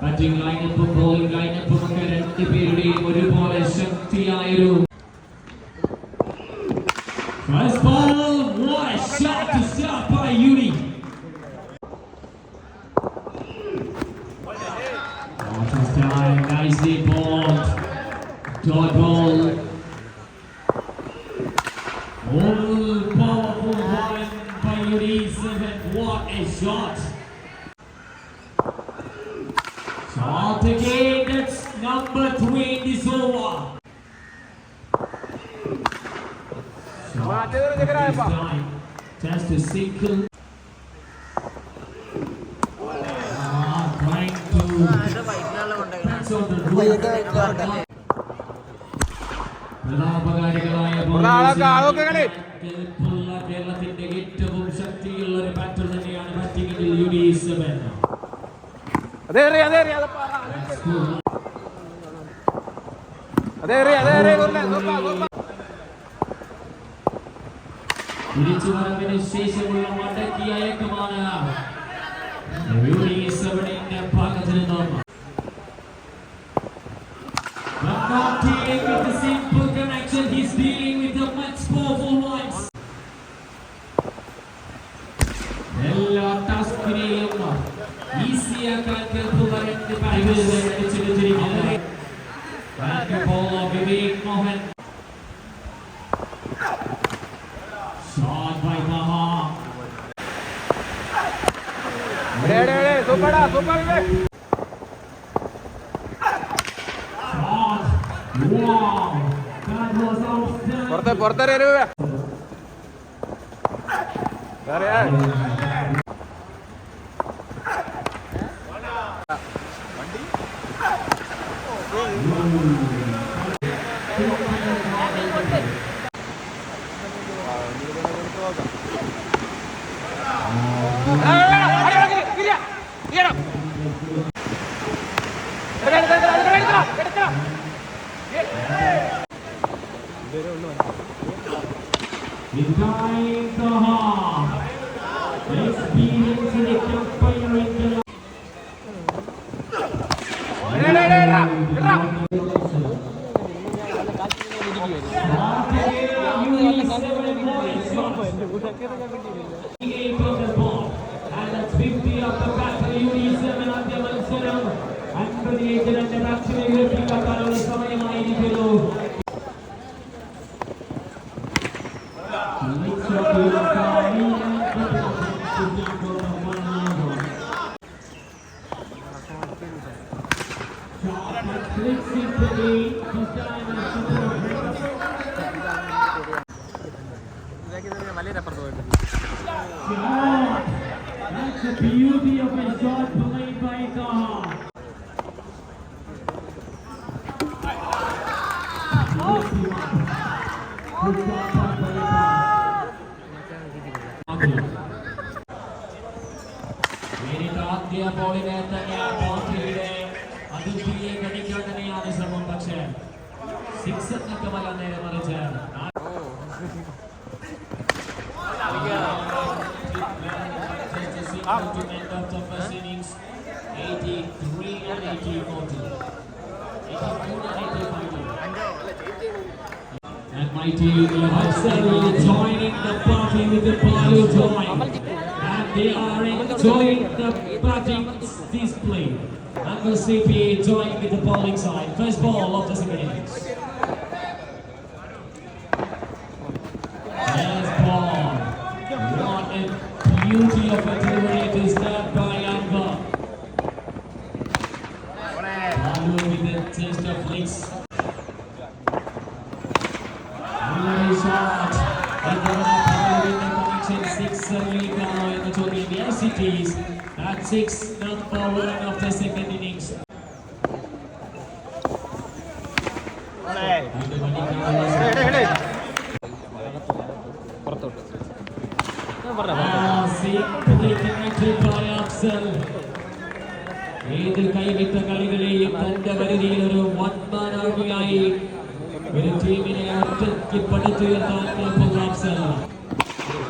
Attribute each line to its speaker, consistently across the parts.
Speaker 1: Batting ലൈനപ്പും bowling ലൈനപ്പും ഒക്കെ രണ്ടുപേരുടെയും ഒരുപോലെ ശക്തിയായൊരു ball. Oh, nicely balled. Dot ball. Oh, powerful one by Yuri Seven. What a shot. Shot again, that's number three in this over. Shot this time, just a single. Ah, trying to touch on the roof. പ്രതാപകാരികളായ കേരളത്തിന്റെ ഏറ്റവും ശക്തിയുള്ള ഒരു batter തന്നെയാണ് ബാറ്റിംഗിൽ
Speaker 2: അതെ അതെ അത്. അതെ അതെ.
Speaker 1: തിരിച്ചുവരവിന് ശേഷമുള്ള മടക്കിയ അയക്കമാണ് യു ഡി സെവനിന്റെ ഭാഗത്ത് നിന്നും ഈസിയാക്കാൻ കേൾപ്പുള്ള രണ്ട് ബാറ്റുകൾ വെച്ചിരിക്കുന്നത് വിവേക് മോഹൻ
Speaker 2: എടേ, സൂപ്പർ വിവേക്. പുറത്തെ പുറത്തെറി എറി വിവേക്.
Speaker 1: By Taha. ആദ്യ ബോളിനെ തന്നെ ബൗണ്ടറിയുടെ അതിർത്തിയെ ഗണിക്കാൻ തന്നെയാണ് ശ്രമം പക്ഷേ സിക്സ് എന്നൊക്കെ വല്ല നേരെ മറിച്ച് of first innings 83 and 80 40 82 and 80 And mighty Hudson joining the party with the Balu join. And they are enjoying the batting display. And the CP joining with the bowling side. First ball of the second innings. Yes, ball. What a beauty of a 6 not power of the second innings. Ah, ഏത് കൈവിട്ട കളികളെയും തന്റെ പരിധിയിൽ ഒരു വൻമാനാകുകയായി ഒരു ടീമിനെ ഒറ്റയ്ക്ക് പടുത്തുയർത്താൻ Afsal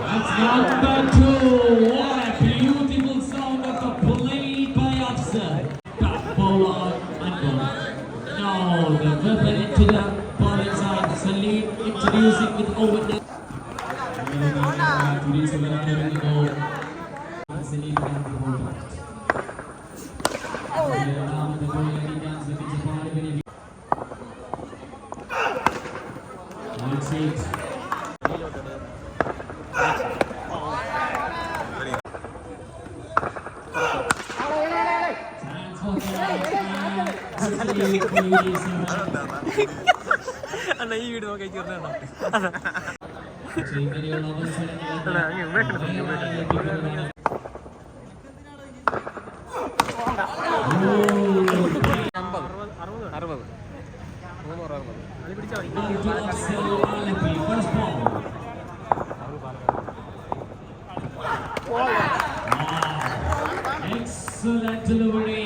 Speaker 1: That's not bad too.
Speaker 3: അണ്ണ ഈ വീട് നോക്കി ചേർന്നോ
Speaker 1: ഇങ്ങനെയുള്ള അവസരങ്ങൾ
Speaker 3: അറുപത് മൂന്നൂറ് അറുപത്.
Speaker 1: Excellent delivery.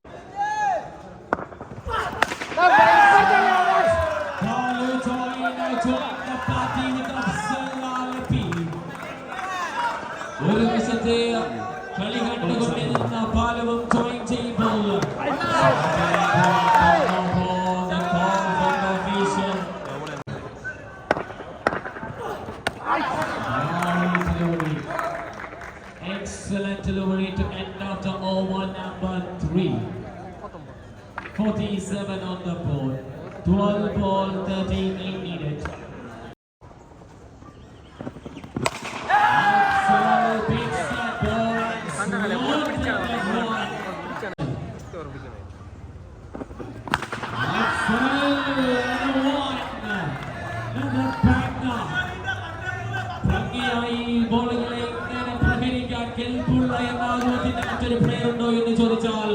Speaker 1: 47 on the board. 12 ball, 13 needed. Axel picks that ball and slots it in one. Axel and a one. And a back now. ഭംഗിയായി ഈ ബോളുകളെ ഇങ്ങനെ പ്രഹരിക്കാൻ കെൽപ്പുള്ള എന്നാലോചിക്കുന്ന മറ്റൊരു പ്ലെയർ ഉണ്ടോ എന്ന് ചോദിച്ചാൽ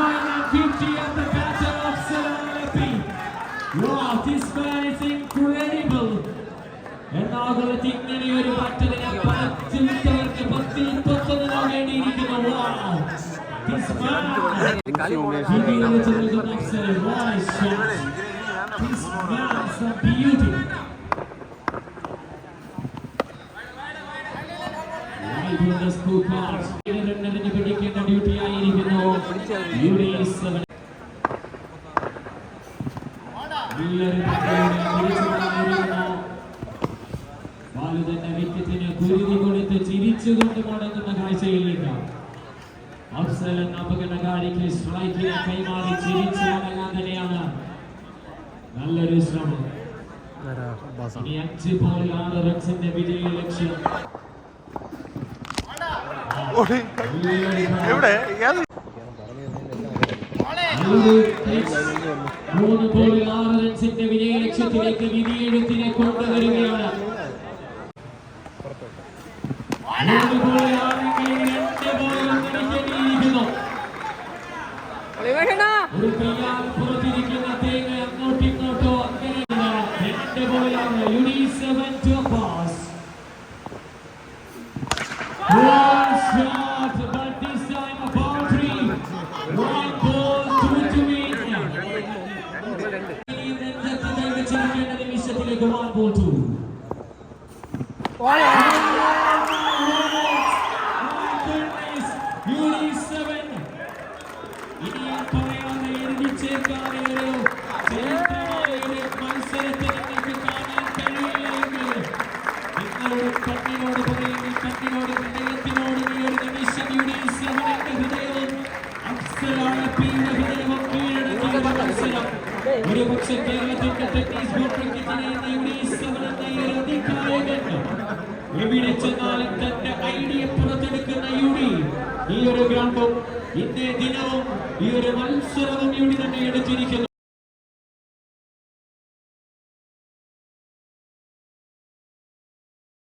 Speaker 1: Salalapi. Wow, this man is incredible. എറണാകുളത്ത് ഇങ്ങനെ ഒരു പറ്റലിനെ പത്ത് വിട്ടവർക്ക് പത്തിൽ തൊട്ടതിന് വേണ്ടിയിരിക്കുന്നു Wow. This man, തന്നെ വിക്കറ്റിന് കുരുതി കൊടുത്ത് ചിരിച്ചുകൊണ്ട് മടങ്ങുന്ന കാഴ്ചയിലേക്ക് അഫ്സൽ എന്ന അപകടകാരിക്ക് കൈമാറി ചിരിച്ചു മടങ്ങാൻ തന്നെയാണ് നല്ലൊരു ശ്രമം ഇനി അഞ്ച് ആറ് റൺസിന്റെ വിജയ ലക്ഷ്യം
Speaker 2: എവിടെ
Speaker 1: മൂന്ന് ബോളിൽ ആറ് റൺസിന്റെ വിജയ ലക്ഷ്യത്തിലേക്ക് വിധിയെഴുത്തിനെ കൊണ്ടുവരികയാണ്. മൂന്ന് ബോളിൽ ആറെങ്കിലും രണ്ട് ബോളുകൾ തിരിച്ചെത്തിയിരിക്കുന്നു ഒരു കയ്യാൽ പുറത്തിരിക്കുന്ന തേങ്ങ അങ്ങോട്ടിങ്ങോട്ടോ അങ്ങനെയില്ല രണ്ട് ബോളിലാണ് യുഡി സെവൻ ടു പാസ് പറയാതെ എഴുതി ചേർക്കാതെ ഒരു ചരിത്രമായ ഒരു മത്സരത്തെ നിങ്ങൾക്ക് കാണാൻ കഴിയില്ലെങ്കിൽ നിങ്ങളുടെ കണ്ണിനോട് പറയുന്നു കണ്ണിനോട് ഹൃദയത്തിനോട് ഈ ഒരു നിമിഷം യുടെ സെവനിന്റെ ഹൃദയവും അപ്സരാളപ്പിയുടെ ഹൃദയവും കീഴടക്കിയ ഒരു മത്സരം. ഒരു പക്ഷേ കേരളത്തിന്റെ ടെന്നീസ് ബോൾ ക്രിക്കറ്റിനെ ഒരു അധികായകൻ എവിടെ ചെന്നാലും തന്റെ ഐഡിയ പുറത്തെടുക്കുന്ന യുഡി ഈ ഒരു ഗ്രൗണ്ടും ഇന്നേ ദിനവും ഈ ഒരു മത്സരവും യുഡി തന്നെ എടുത്തിരിക്കുന്നു.